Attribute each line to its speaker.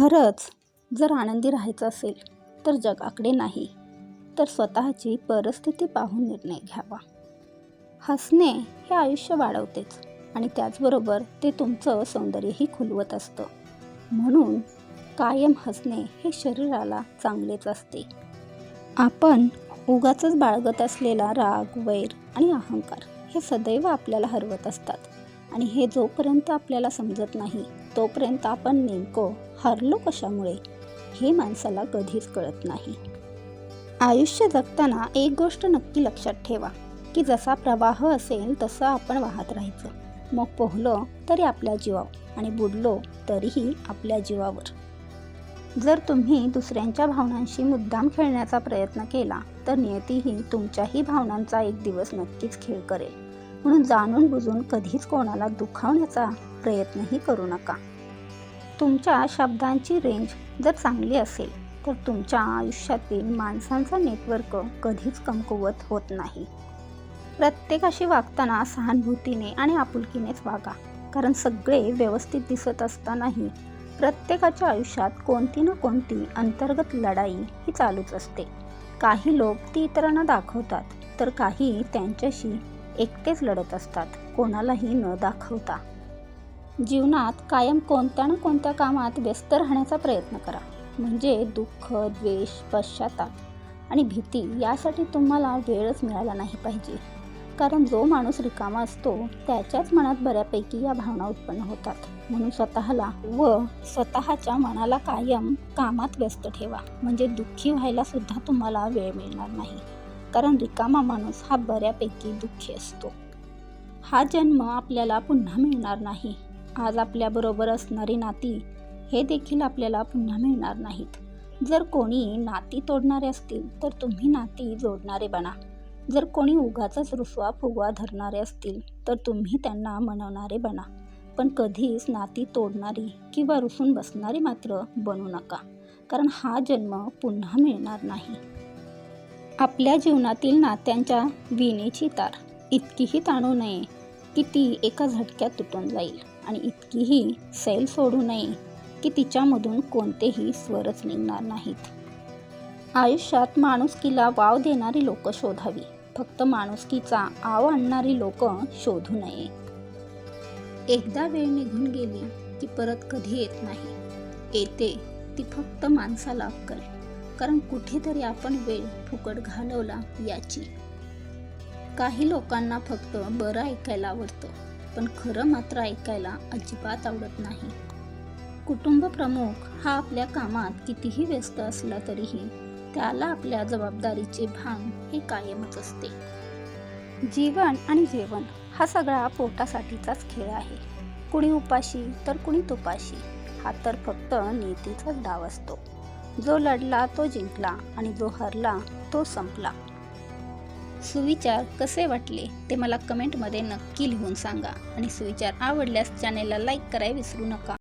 Speaker 1: खरंच जर आनंदी राहायचं असेल तर जगाकडे नाही तर स्वतःची परिस्थिती पाहून निर्णय घ्यावा. हसणे हे आयुष्य वाढवतेच आणि त्याचबरोबर ते तुमचं सौंदर्यही खुलवत असतं. म्हणून कायम हसणे हे शरीराला चांगलेच असते. आपण उगाचच बाळगत असलेला राग वैर आणि अहंकार हे सदैव आपल्याला हरवत असतात आणि हे जोपर्यंत आपल्याला समजत नाही तोपर्यंत आपण नेमकं हरलो कशामुळे? हे माणसाला कधीच कळत नाही. आयुष्य जगताना एक गोष्ट नक्की लक्षात ठेवा की जसा प्रवाह असेल तसं आपण वाहत राहायचं. मग पोहलो तरी आपल्या जीवावर आणि बुडलो तरीही आपल्या जीवावर. जर तुम्ही दुसऱ्यांच्या भावनांशी मुद्दाम खेळण्याचा प्रयत्न केला तर नियतीही तुमच्याही भावनांचा एक दिवस नक्कीच खेळ करेल. म्हणून जाणून बुजून कधीच कोणाला दुखावण्याचा प्रयत्नही करू नका. तुमच्या शब्दांची रेंज जर चांगली असेल तर तुमच्या आयुष्यातील माणसांचा नेटवर्क कधीच कमकुवत होत नाही. प्रत्येकाशी वागताना सहानुभूतीने आणि आपुलकीनेच वागा. कारण सगळे व्यवस्थित दिसत असतानाही प्रत्येकाच्या आयुष्यात कोणती ना कोणती अंतर्गत लढाई ही चालूच असते. काही लोक ती इतरांना दाखवतात तर काही त्यांच्याशी एकटेच लढत असतात. कोणालाही न दाखवता. जीवनात कायम कोणत्या ना कोणत्या कामात व्यस्त राहण्याचा प्रयत्न करा. म्हणजे दुःख द्वेष पश्चाताप आणि भीती यासाठी तुम्हाला वेळच मिळाला नाही पाहिजे. कारण जो माणूस रिकामा असतो त्याच्याच मनात बऱ्यापैकी या भावना उत्पन्न होतात. म्हणून स्वतःला व स्वतःच्या मनाला कायम कामात व्यस्त ठेवा. म्हणजे दुःखी व्हायला सुद्धा तुम्हाला वेळ मिळणार नाही. कारण रिकामा माणूस हा बऱ्यापैकी दुःखी असतो. हा जन्म आपल्याला पुन्हा मिळणार नाही. आज आपल्याबरोबर असणारी नाती हे देखील आपल्याला पुन्हा मिळणार नाहीत. जर कोणी नाती तोडणारे असतील तर तुम्ही नाती जोडणारे बना. जर कोणी उगाचाच रुसवा फुगवा धरणारे असतील तर तुम्ही त्यांना मनवणारे बना. पण कधीच नाती तोडणारी किंवा रुसून बसणारी मात्र बनू नका कारण हा जन्म पुन्हा मिळणार नाही. आपल्या जीवनातील नात्यांच्या विणेची तार इतकीही ताणू नये की ती एका झटक्यात तुटून जाईल. आणि इतकीही सैल सोडू नये की तिच्यामधून कोणतेही स्वरच निघणार नाहीत. आयुष्यात माणुसकीला वाव देणारी लोक शोधावी. फक्त माणुसकीचा आव आणणारी लोक शोधू नये. एकदा वेळ निघून गेली की परत कधी येत नाही. येते ती फक्त माणसाला अक्कल. कारण कुठेतरी आपण वेळ फुकट घालवला याची. काही लोकांना फक्त बरं ऐकायला आवडतं. पण खरं मात्र ऐकायला अजिबात आवडत नाही. कुटुंब प्रमुख हा आपल्या कामात कितीही व्यस्त असला तरीही त्याला आपल्या जबाबदारीचे भान हे कायमच असते. जीवन आणि जेवण हा सगळा पोटासाठीचाच खेळ आहे. कुणी उपाशी तर कुणी तुपाशी हा तर फक्त नीतीचाच डाव असतो. जो लढला तो जिंकला आणि जो हरला तो संपला. सुविचार कसे वाटले ते मला कमेंटमध्ये नक्की लिहून सांगा. आणि सुविचार आवडल्यास चॅनेलला लाईक करायला विसरू नका.